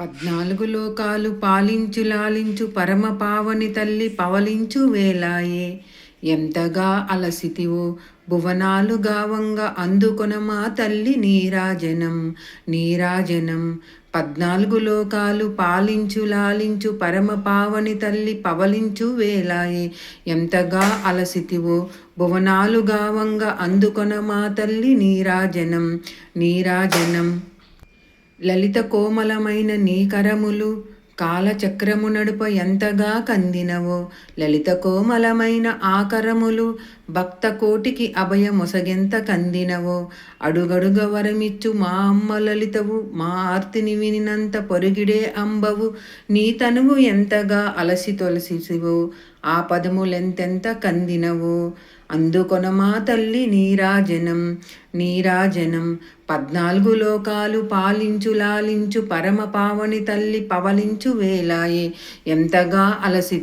పద్నాలుగు లోకాలు పాలించు లాలించు పరమ పావని తల్లి పవలించు వేలాయే. ఎంతగా అలసితివో భువనాలు గావంగా అందుకొన మా తల్లి నీరాజనం. నీరాజనం. పద్నాలుగు లోకాలు పాలించు లాలించు పరమ పావని తల్లి పవలించు వేలాయే. ఎంతగా అలసితివో భువనాలు గావంగా అందుకొన మా తల్లి నీరాజనం. నీరాజనం. లలిత కోమలమైన నీ కరములు కాలచక్రము నడుప ఎంతగా కందినవో. లలిత కోమలమైన ఆకరములు భక్త కోటికి అభయమొసగెంత కందినవో. అడుగడుగ వరమిచ్చు మా అమ్మ లలితవు మా ఆర్తిని వినినంత పొరుగిడే అంబవు. నీ తనువు ఎంతగా అలసి తొలసివో ఆ పదములెంతెంత కందినవు? అందుకొన మా తల్లి నీరాజనం? నీరాజనం పద్నాలుగు లోకాలు పాలించు లాలించు పరమ పావని తల్లి పవలించు వేలాయే. ఎంతగా అలసి